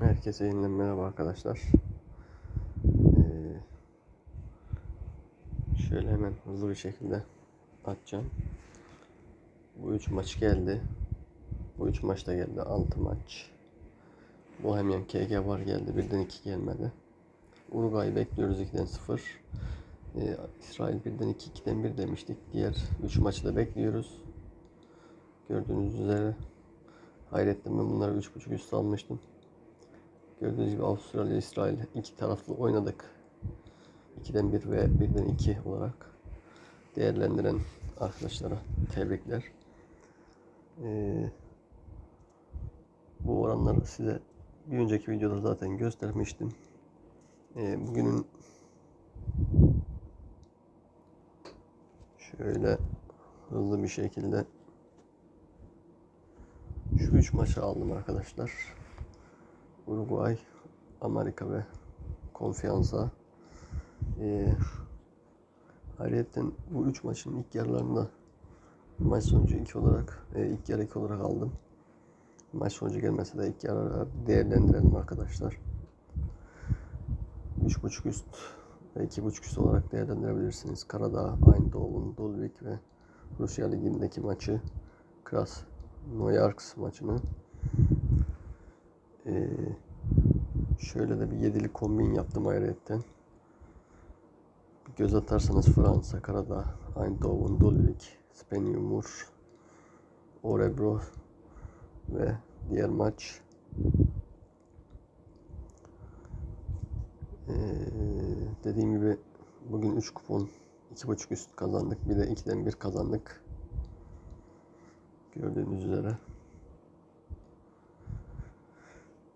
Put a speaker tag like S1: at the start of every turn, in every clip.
S1: Herkese yeniden merhaba arkadaşlar. Ee, şöyle hemen hızlı bir şekilde atacağım. Bu üç maç geldi. Bu üç maç da geldi. Altı maç. Bu hemen KG var geldi. Birden iki gelmedi. Uruguay bekliyoruz 2'den 0. Ee, İsrail birden 2, 2'den 1 demiştik. Diğer 3 maçı da bekliyoruz. Gördüğünüz üzere Hayrettin ben bunları 3.5 üst almıştım. Gördüğünüz gibi Avustralya, İsrail iki taraflı oynadık. 2'den 1 ve 1'den 2 olarak değerlendiren arkadaşlara tebrikler. Ee, bu oranları size bir önceki videoda zaten göstermiştim. Ee, bugünün şöyle hızlı bir şekilde şu üç maçı aldım arkadaşlar. Uruguay, Amerika ve Konfiyansa. Ee, ayrıca bu üç maçın ilk yarılarında maç sonucu 2 olarak, e, ilk yarı 2 olarak aldım. Maç sonucu gelmese de ilk yarı değerlendirelim arkadaşlar. 3.5 üst ve 2.5 üst olarak değerlendirebilirsiniz. Karadağ, Eindhoven, Dolvik ve Rusya Ligi'ndeki maçı Kras Noyarks maçını ee, şöyle de bir yedili kombin yaptım ayrıyetten. Bir göz atarsanız Fransa, Karadağ, Eindhoven, Dolvik, Speniumur, Orebro ve diğer maç ee, dediğim gibi bugün 3 kupon 2.5 üst kazandık. Bir de 2'den 1 kazandık. Gördüğünüz üzere.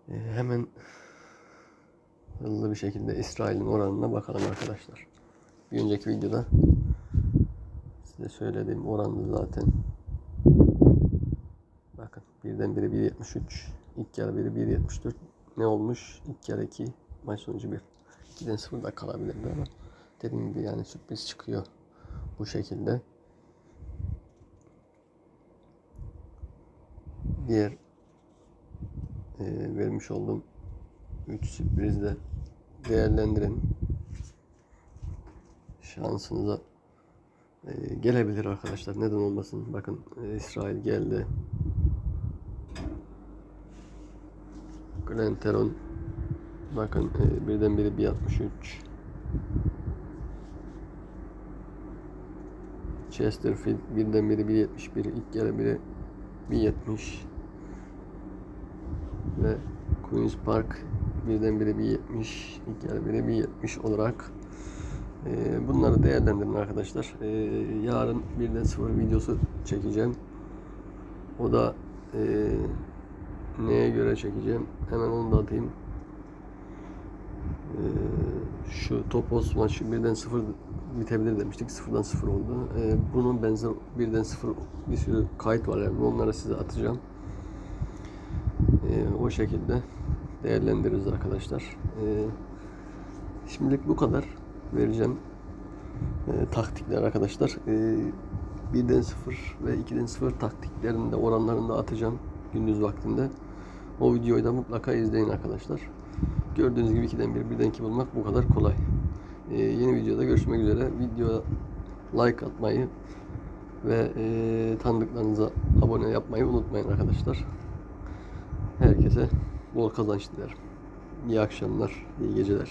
S1: Ee, hemen hızlı bir şekilde İsrail'in oranına bakalım arkadaşlar. Bir önceki videoda size söylediğim orandı zaten. Bakın birden biri 1.73. İlk yarı biri 1.74. Ne olmuş? İlk yarı 2. Maç sonucu 1. 2'den 0 da kalabilirdi ama dediğim gibi yani sürpriz çıkıyor bu şekilde. Diğer vermiş olduğum 3 sürprizde değerlendirin. Şansınıza e, gelebilir arkadaşlar. Neden olmasın? Bakın e, İsrail geldi. Glenteron bakın e, birden biri 1.63 Chesterfield birden biri 1.71 ilk yarı biri 1.70 ve Queen's Park birden biri 1.70 ilk yarı biri 1.70 olarak e, bunları değerlendirin arkadaşlar. E, yarın birden sıfır videosu çekeceğim. O da e, neye göre çekeceğim? Hemen onu da atayım. E, şu Topos maçı birden sıfır bitebilir demiştik. Sıfırdan sıfır oldu. E, bunun benzer birden sıfır bir sürü kayıt var yani. Onları size atacağım. E, o şekilde değerlendiririz arkadaşlar. E, şimdilik bu kadar vereceğim e, taktikler arkadaşlar. E, 1'den 0 ve 2'den 0 taktiklerinde oranlarını da atacağım gündüz vaktinde. O videoyu da mutlaka izleyin arkadaşlar. Gördüğünüz gibi 2'den 1, 1'den 2 bulmak bu kadar kolay. E, yeni videoda görüşmek üzere. Videoya like atmayı ve e, tanıdıklarınıza abone yapmayı unutmayın arkadaşlar. Herkese bol kazanç dilerim. İyi akşamlar, iyi geceler.